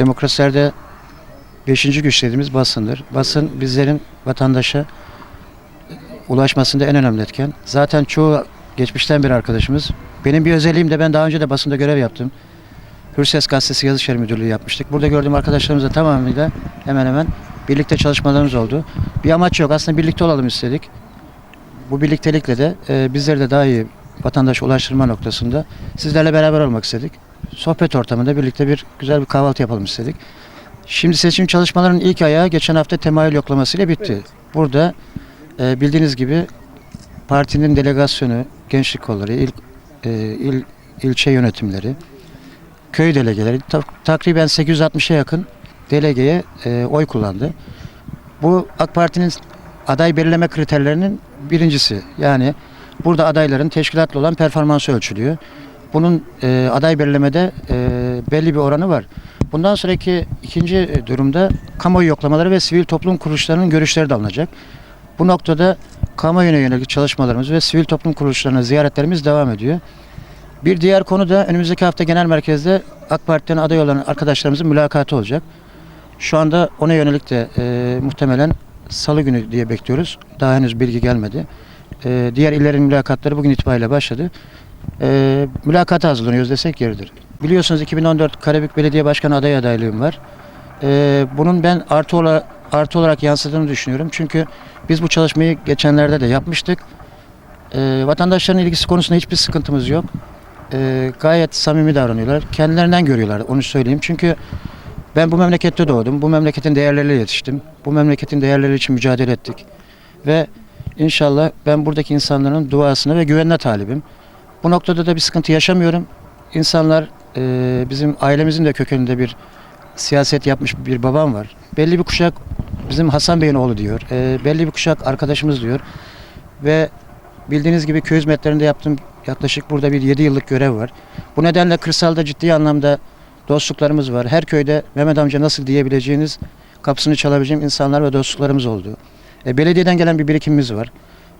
demokrasilerde beşinci güç dediğimiz basındır. Basın bizlerin vatandaşa ulaşmasında en önemli etken. Zaten çoğu geçmişten bir arkadaşımız. Benim bir özelliğim de ben daha önce de basında görev yaptım. Hürses Gazetesi Yazı Müdürlüğü yapmıştık. Burada gördüğüm arkadaşlarımızla tamamıyla hemen hemen birlikte çalışmalarımız oldu. Bir amaç yok. Aslında birlikte olalım istedik. Bu birliktelikle de e, bizleri de daha iyi vatandaş ulaştırma noktasında sizlerle beraber olmak istedik. Sohbet ortamında birlikte bir güzel bir kahvaltı yapalım istedik. Şimdi seçim çalışmalarının ilk ayağı geçen hafta temayül yoklamasıyla bitti. Burada e, bildiğiniz gibi partinin delegasyonu, gençlik kolları, il, e, il, ilçe yönetimleri, köy delegeleri ta- takriben 860'a yakın delegeye e, oy kullandı. Bu AK Parti'nin aday belirleme kriterlerinin birincisi. Yani burada adayların teşkilatlı olan performansı ölçülüyor. Bunun e, aday belirlemede e, belli bir oranı var. Bundan sonraki ikinci durumda kamuoyu yoklamaları ve sivil toplum kuruluşlarının görüşleri de alınacak. Bu noktada kamuoyuna yönelik çalışmalarımız ve sivil toplum kuruluşlarına ziyaretlerimiz devam ediyor. Bir diğer konu da önümüzdeki hafta genel merkezde AK Parti'den aday olan arkadaşlarımızın mülakatı olacak. Şu anda ona yönelik de e, muhtemelen salı günü diye bekliyoruz. Daha henüz bilgi gelmedi. E, diğer illerin mülakatları bugün itibariyle başladı. E, mülakata hazırlanıyoruz desek yeridir. Biliyorsunuz 2014 Karabük Belediye Başkanı aday adaylığım var. E, bunun ben artı, ola, artı olarak yansıdığını düşünüyorum. Çünkü biz bu çalışmayı geçenlerde de yapmıştık. E, vatandaşların ilgisi konusunda hiçbir sıkıntımız yok. E, gayet samimi davranıyorlar. Kendilerinden görüyorlar onu söyleyeyim. Çünkü ben bu memlekette doğdum. Bu memleketin değerleriyle yetiştim. Bu memleketin değerleri için mücadele ettik. Ve inşallah ben buradaki insanların duasına ve güvenine talibim. Bu noktada da bir sıkıntı yaşamıyorum. İnsanlar e, bizim ailemizin de kökeninde bir siyaset yapmış bir babam var. Belli bir kuşak bizim Hasan Bey'in oğlu diyor. E, belli bir kuşak arkadaşımız diyor. Ve bildiğiniz gibi köy hizmetlerinde yaptığım yaklaşık burada bir 7 yıllık görev var. Bu nedenle kırsalda ciddi anlamda dostluklarımız var. Her köyde Mehmet amca nasıl diyebileceğiniz kapısını çalabileceğim insanlar ve dostluklarımız oldu. E, belediyeden gelen bir birikimimiz var.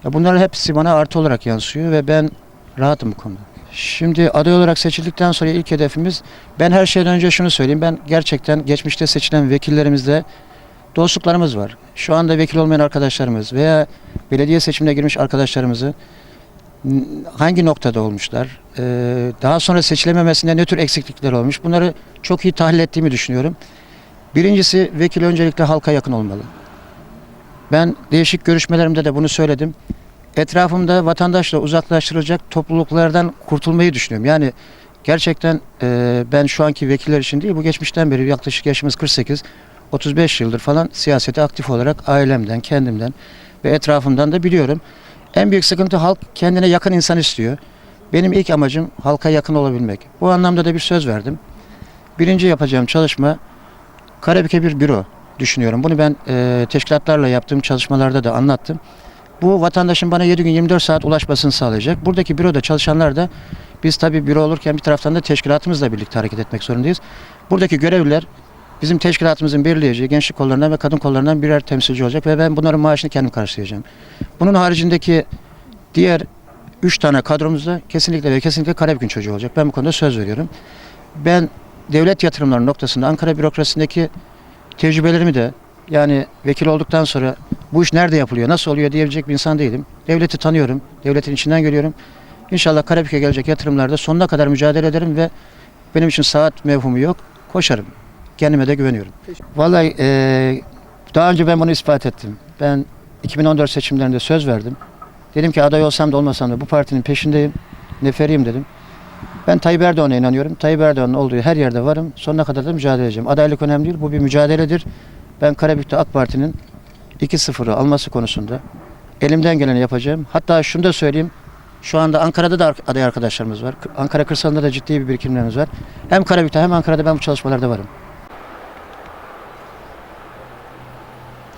Ya bunların hepsi bana artı olarak yansıyor ve ben rahatım bu konuda. Şimdi aday olarak seçildikten sonra ilk hedefimiz ben her şeyden önce şunu söyleyeyim. Ben gerçekten geçmişte seçilen vekillerimizle dostluklarımız var. Şu anda vekil olmayan arkadaşlarımız veya belediye seçimine girmiş arkadaşlarımızı hangi noktada olmuşlar? Ee, daha sonra seçilememesinde ne tür eksiklikler olmuş? Bunları çok iyi tahlil ettiğimi düşünüyorum. Birincisi vekil öncelikle halka yakın olmalı. Ben değişik görüşmelerimde de bunu söyledim. Etrafımda vatandaşla uzaklaştırılacak topluluklardan kurtulmayı düşünüyorum. Yani gerçekten e, ben şu anki vekiller için değil bu geçmişten beri yaklaşık yaşımız 48 35 yıldır falan siyasete aktif olarak ailemden, kendimden ve etrafımdan da biliyorum. En büyük sıkıntı halk kendine yakın insan istiyor. Benim ilk amacım halka yakın olabilmek. Bu anlamda da bir söz verdim. Birinci yapacağım çalışma Karabük'e bir büro düşünüyorum. Bunu ben e, teşkilatlarla yaptığım çalışmalarda da anlattım. Bu vatandaşın bana 7 gün 24 saat ulaşmasını sağlayacak. Buradaki büroda çalışanlar da biz tabii büro olurken bir taraftan da teşkilatımızla birlikte hareket etmek zorundayız. Buradaki görevliler bizim teşkilatımızın belirleyeceği gençlik kollarından ve kadın kollarından birer temsilci olacak ve ben bunların maaşını kendim karşılayacağım. Bunun haricindeki diğer 3 tane kadromuzda kesinlikle ve kesinlikle Karabük'ün çocuğu olacak. Ben bu konuda söz veriyorum. Ben devlet yatırımları noktasında Ankara bürokrasisindeki tecrübelerimi de yani vekil olduktan sonra bu iş nerede yapılıyor, nasıl oluyor diyebilecek bir insan değilim. Devleti tanıyorum, devletin içinden geliyorum. İnşallah Karabük'e gelecek yatırımlarda sonuna kadar mücadele ederim ve benim için saat mevhumu yok, koşarım. Kendime de güveniyorum. Vallahi eee, daha önce ben bunu ispat ettim. Ben 2014 seçimlerinde söz verdim. Dedim ki aday olsam da olmasam da bu partinin peşindeyim, neferiyim dedim. Ben Tayyip Erdoğan'a inanıyorum. Tayyip Erdoğan'ın olduğu her yerde varım. Sonuna kadar da mücadele edeceğim. Adaylık önemli değil. Bu bir mücadeledir. Ben Karabük'te AK Parti'nin 2-0'ı alması konusunda elimden geleni yapacağım. Hatta şunu da söyleyeyim. Şu anda Ankara'da da aday arkadaşlarımız var. Ankara kırsalında da ciddi bir birikimlerimiz var. Hem Karabük'te hem Ankara'da ben bu çalışmalarda varım.